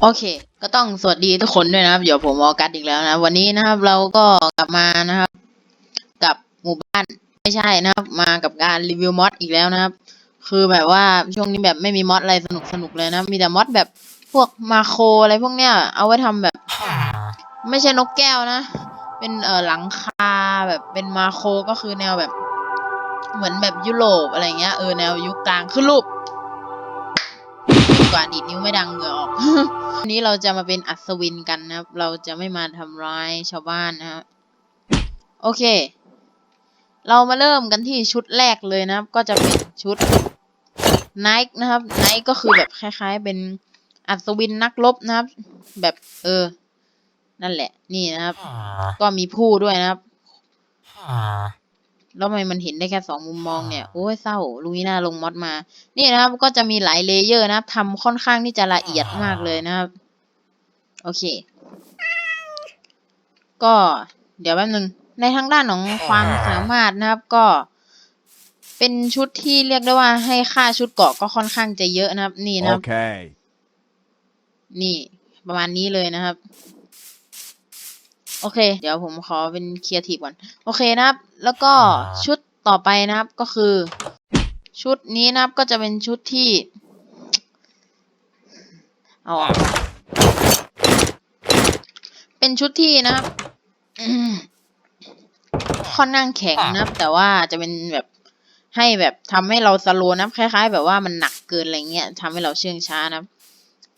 โอเค ก็ต้องสวัสดีทุกคนด้วยนะครับ เดี๋ยวผมออกัสอีกแล้วนะ วันนี้นะครับเราก็กลับมานะครับ กับหมู่บ้านไม่ใช่นะครับ มากับการรีวิวมอดอีกแล้วนะครับ คือแบบว่าช่วงนี้แบบไม่มีมอดอะไรสนุกสนุกเลยนะ มีแต่มอดแบบพวกมาโครอะไรพวกเนี้ย เอาไว้ทำแบบ ไม่ใช่นกแก้วนะ เป็นเอ่อหลังคาแบบเป็นมาโครก็คือแนวแบบ เหมือนแบบยุโรปอะไรเงี้ยเออแนวยุคกลางขึ้นรูป ว่าดีดนิ้วไม่ดังเหงื่อออก วันนี้เราจะมาเป็นอัศวินกันนะครับ เราจะไม่มาทำร้ายชาวบ้านนะครับโอเค เรามาเริ่มกันที่ชุดแรกเลยนะครับ ก็จะเป็นชุดไนท์นะครับไนท์ก็คือแบบคล้าย ๆ เป็นอัศวินนักรบนะครับ แบบเออ นั่นแหละ นี่นะครับ ก็มีผู้ด้วยนะครับ แล้วทำไมมันเห็นได้แค่สองมุมมองเนี่ย โอ้ยเศร้าลุยหน้าลงมอดมา นี่นะครับ ก็จะมีหลายเลเยอร์นะครับทำค่อนข้างที่จะละเอียดมากเลยนะครับ โอเค ก็เดี๋ยวแป๊บนึง ในทางด้านของความสามารถนะครับ ก็ เป็นชุดที่เรียกได้ว่าให้ค่าชุดเกราะก็ค่อนข้างจะเยอะนะครับ นี่นะครับ Okay. นี่ประมาณนี้เลยนะครับโอเค เดี๋ยวผมขอเป็นครีเอทีฟก่อน โอเคนะครับ แล้วก็ชุดต่อไปนะครับก็คือ ชุดนี้นะครับก็จะเป็นชุดที่เอาออกเป็นชุดที่นะครับอืมค่อนข้างแข็งนะครับ แต่ว่าจะเป็นแบบให้แบบทำให้เราสโลว์นะครับคล้าย ๆ แบบว่ามันหนักเกินอะไรเงี้ยทำให้เราเชื่องช้านะครับ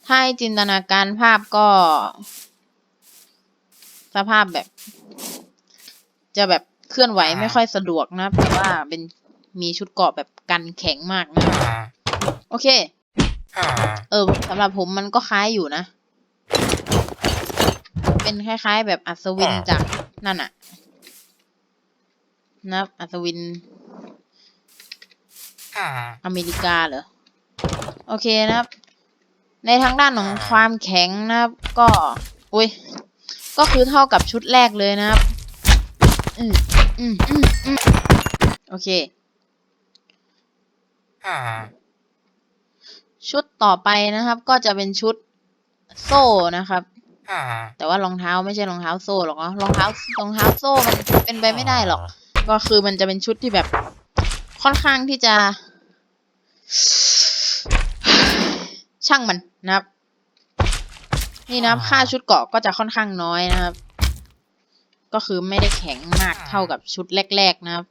ถ้าให้จินตนาการภาพก็ สภาพแบบ จะแบบ เคลื่อนไหวไม่ค่อยสะดวกนะครับแต่ว่าเป็นมีชุดเกราะแบบกันแข็งมากนะครับโอเค เออสำหรับผมมันก็คล้ายอยู่นะ เป็นคล้ายๆ แบบอัศวินจากนั่นอะนะครับอัศวิน อเมริกาเหรอ โอเคนะครับ ในทางด้านของความแข็งนะครับ ก็ อุ้ย ก็คือเท่ากับชุดแรกเลยนะครับ อืม อืมอืมอืมโอเค ชุดต่อไปนะครับ ก็จะเป็นชุดโซ่นะครับ แต่ว่ารองเท้าไม่ใช่รองเท้าโซ่หรอกเนาะรองเท้ารองเท้าโซ่มันเป็นไปไม่ได้หรอก ก็คือมันจะเป็นชุดที่แบบค่อนข้างที่จะ ช่างมันนะครับ นี่นะครับค่าชุดเกาะก็จะค่อนข้างน้อยนะครับ ก็คือไม่ได้แข็งมากเท่ากับชุดแรก ๆนะครับ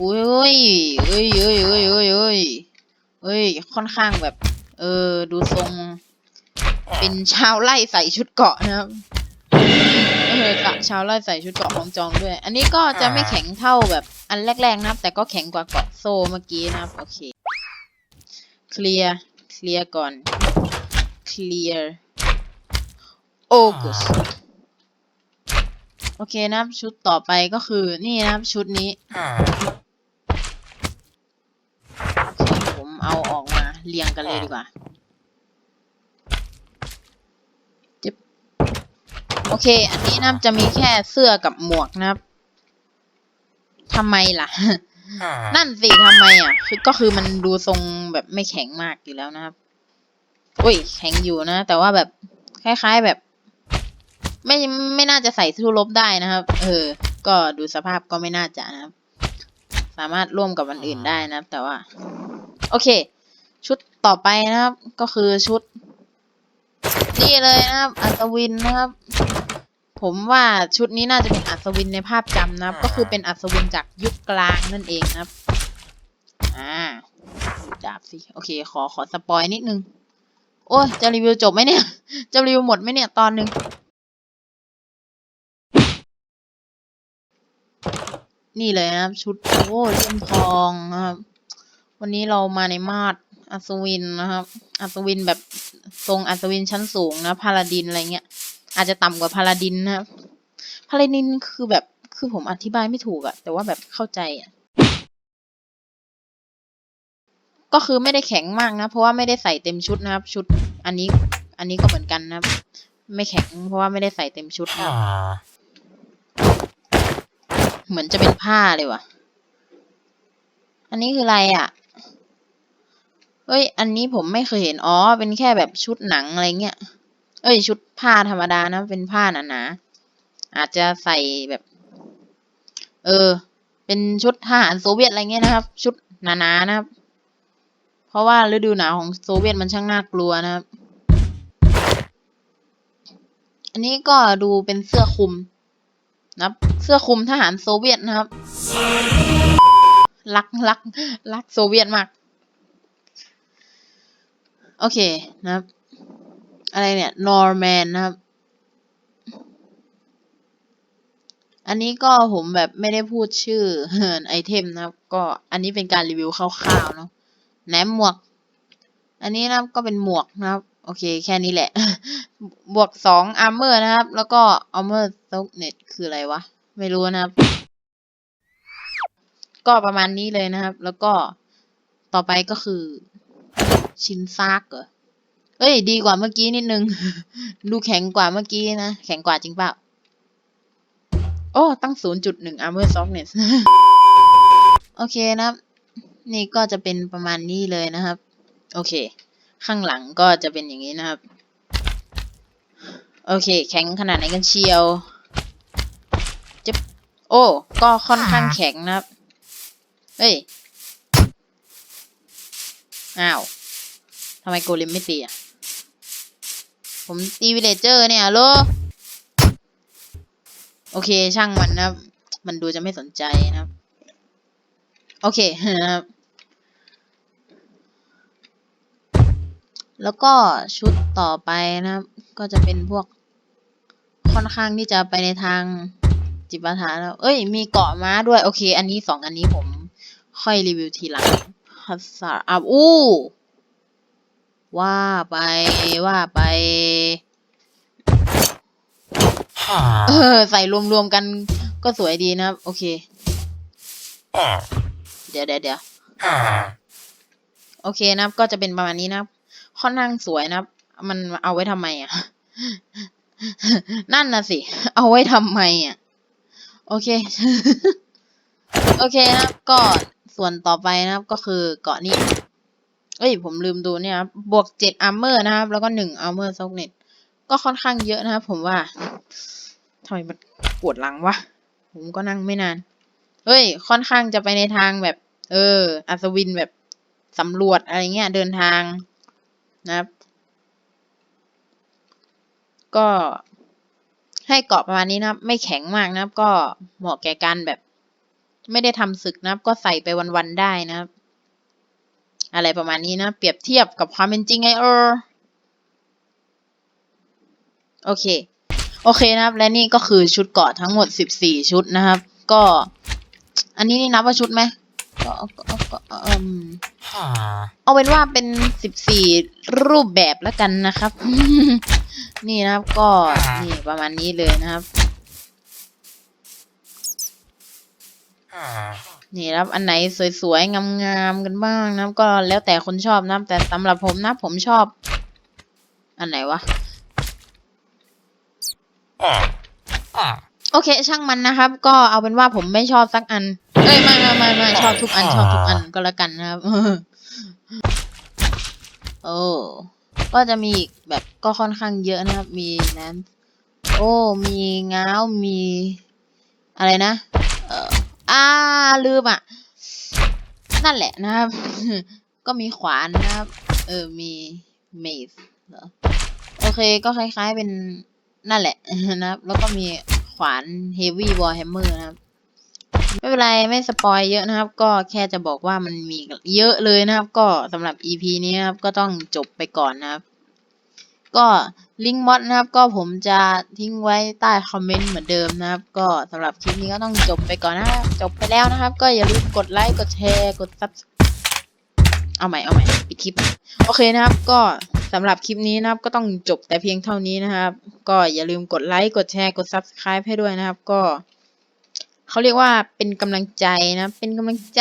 อุ้ยเอ้ยเอ้ยเอ้ยเอ้ยเอ้ยเอ้ยเอ้ยค่อนข้างแบบ เออ ดูทรง เป็นชาวไร่ใส่ชุดเกราะนะครับเออกะชาวไร่ใส่ชุดเกราะของจองด้วย อันนี้ก็จะไม่แข็งเท่าแบบอันแรก ๆ นะครับ แต่ก็แข็งกว่าเกาะโซ่เมื่อกี้นะครับ โอเค เคลียร์ เคลียร์ก่อน เคลียร์ โอกุสโอเคนะครับชุดต่อไปก็คือนี่นะครับชุดนี้ โอเค ผมเอาออกมาเรียงกันเลยดีกว่าจึ๊บโอเค อันนี้นะครับจะมีแค่เสื้อกับหมวกนะครับทำไมล่ะ นั่นสิทำไมอะ คือก็คือมันดูทรงแบบไม่แข็งมากอยู่แล้วนะครับ อุ้ย แข็งอยู่นะ แต่ว่าแบบคล้าย ๆแบบ ไม่ไม่น่าจะใส่สู้รบได้นะครับ เออ ก็ดูสภาพก็ไม่น่าจะนะครับ สามารถร่วมกับวันอื่นได้นะครับ แต่ว่า โอเค ชุดต่อไปนะครับ ก็คือชุด นี่เลยนะครับ อัศวินนะครับ ผมว่าชุดนี้น่าจะเป็นอัศวินในภาพจำนะครับ ก็คือเป็นอัศวินจากยุคกลางนั่นเองนะครับ อ่าดูดาบสิโอเค ขอขอสปอยนิดนึง โอ้ยจะรีวิวจบไหมเนี่ย จะรีวิวหมดไหมเนี่ยตอนหนึ่ง นี่เลยนะครับ ชุดโอ้เลี่ยมทองนะครับ วันนี้เรามาในมาดอัศวินนะครับ อัศวินแบบทรงอัศวินชั้นสูงนะพาลาดินอะไรเงี้ย อาจจะต่ำกว่าพาลาดินนะครับพาลาดินคือแบบคือผมอธิบายไม่ถูกอะแต่ว่าแบบเข้าใจอะก็คือไม่ได้แข็งมากนะ เพราะว่าไม่ได้ใส่เต็มชุดนะครับ ชุดอันนี้ อันนี้ก็เหมือนกันนะ ไม่แข็งเพราะว่าไม่ได้ใส่เต็มชุดนะครับ เหมือนจะเป็นผ้าเลยว่ะ อันนี้คืออะไรอะ เอ้ย อันนี้ผมไม่เคยเห็น อ๋อ เป็นแค่แบบชุดหนังอะไรเงี้ย เอ้ย ชุดผ้าธรรมดานะ เป็นผ้าหนาๆ อาจจะใส่แบบ เออ เป็นชุดทหารโซเวียตอะไรเงี้ยนะครับ ชุดหนาๆนะครับ เพราะว่าฤดูหนาวของโซเวียตมันช่างน่ากลัวนะครับ อันนี้ก็ดูเป็นเสื้อคลุม นะครับ เสื้อคลุมทหารโซเวียตนะครับ รักรักรักโซเวียตมาก โอเคนะครับ อะไรเนี่ย นอร์แมนนะครับ อันนี้ก็ผมแบบไม่ได้พูดชื่อไอเทมนะครับ ก็อันนี้เป็นการรีวิวคร่าวๆเนาะแหนมหมวก อันนี้นะครับก็เป็นหมวกนะครับ โอเค แค่นี้แหละ บวกสองอาร์เมอร์นะครับ แล้วก็อาร์เมอร์ ซกเน็ตคืออะไรวะ ไม่รู้นะครับ ก็ประมาณนี้เลยนะครับ แล้วก็ต่อไปก็คือ ชินซากเหรอเอ้ย ดีกว่าเมื่อกี้นิดนึง ดูแข็งกว่าเมื่อกี้นะ แข็งกว่าจริงเปล่า โอ้ ตั้ง 0.1 armor softness โอเคนะครับ นี่ก็จะเป็นประมาณนี้เลยนะครับ โอเค ข้างหลังก็จะเป็นอย่างนี้นะครับ โอเค แข็งขนาดไหนกันเชียว โอ้ ก็ค่อนข้างแข็งนะครับ เฮ้ย อ้าวทำไมโกเลมไม่ตีอะ ผมตีวิเลเจอร์เนี่ยโลโอเค ช่างมันนะครับ มันดูจะไม่สนใจนะครับ โอเคนะครับ แล้วก็ชุดต่อไปนะครับ ก็จะเป็นพวกค่อนข้างที่จะไปในทาง จิปาถะแล้ว เอ้ย มีเกาะม้าด้วย โอเค อันนี้สองอันนี้ผมค่อยรีวิวทีหลังฮัสซาร์อับอู้ว่าไปว่าไป เออ ใส่รวมๆกันก็สวยดีนะครับ โอเค เดี๋ยวเดี๋ยวเดี๋ยวโอเคนะครับ ก็จะเป็นประมาณนี้นะครับค่อนข้างสวยนะครับ มันเอาไว้ทำไมอะ นั่นน่ะสิ เอาไว้ทำไมอะ โอเค โอเคนะครับก็ส่วนต่อไปนะครับ ก็คือเกาะนี้เอ้ยผมลืมดูเนี่ยครับบวกเจ็ดอาร์เมอร์นะครับ แล้วก็หนึ่งอาร์เมอร์ซอกเน็ตก็ค่อนข้างเยอะนะครับผมว่าทำไมมันปวดหลังวะ ผมก็นั่งไม่นาน เฮ้ย ค่อนข้างจะไปในทางแบบ เออ อัศวินแบบสำรวจอะไรเงี้ย เดินทางนะครับ ก็ ให้เกาะประมาณนี้นะครับ ไม่แข็งมากนะครับ ก็เหมาะแก่การแบบ ไม่ได้ทำศึกนะครับ ก็ใส่ไปวันๆได้นะครับ อะไรประมาณนี้นะ เปรียบเทียบกับความเป็นจริงไงเออโอเค โอเคนะครับ และนี่ก็คือชุดเกาะทั้งหมดสิบสี่ชุดนะครับ ก็ อันนี้นี่นับว่าชุดไหมก็ก็ก็เอมเอาเป็นว่าเป็นสิบสี่รูปแบบแล้วกันนะครับ นี่นะครับก็นี่ประมาณนี้เลยนะครับ นี่นะครับอันไหนสวยๆงามๆกันบ้างนะครับ ก็แล้วแต่คนชอบนะครับแต่สำหรับผมนะผมชอบ อันไหนวะโอเค ช่างมันนะครับ ก็เอาเป็นว่าผมไม่ชอบสักอัน เอ้ยไม่ไม่ไม่ไม่ชอบทุกอันชอบทุกอันก็แล้วกันนะครับ โอ้ ก็จะมีอีกแบบก็ค่อนข้างเยอะนะครับ มีน้ำโอ้ มีง้าว มี อะไรนะ เอ่ออ่าลืมอะ นั่นแหละนะครับ ก็มีขวานนะครับ เออ มีเมสเหรอ โอเค ก็คล้ายๆเป็นนั่นแหละนะครับ แล้วก็มีขวาน Heavy Warhammer นะครับ ไม่เป็นไรไม่สปอยเยอะนะครับ ก็แค่จะบอกว่ามันมีเยอะเลยนะครับ ก็สำหรับ EP นี้นะครับก็ต้องจบไปก่อนนะครับ ก็ลิงก์มอดนะครับ ก็ผมจะทิ้งไว้ใต้คอมเมนต์เหมือนเดิมนะครับ ก็สำหรับคลิปนี้ก็ต้องจบไปก่อนนะครับจบไปแล้วนะครับ ก็อย่าลืมกดไลค์กดแชร์กดซับเอาใหม่เอาใหม่ปิดคลิปโอเคนะครับ ก็สำหรับคลิปนี้นะครับ ก็ต้องจบแต่เพียงเท่านี้นะครับ ก็อย่าลืมกดไลค์กดแชร์กด subscribe ให้ด้วยนะครับ ก็ เขาเรียกว่าเป็นกำลังใจนะ เป็นกำลังใจ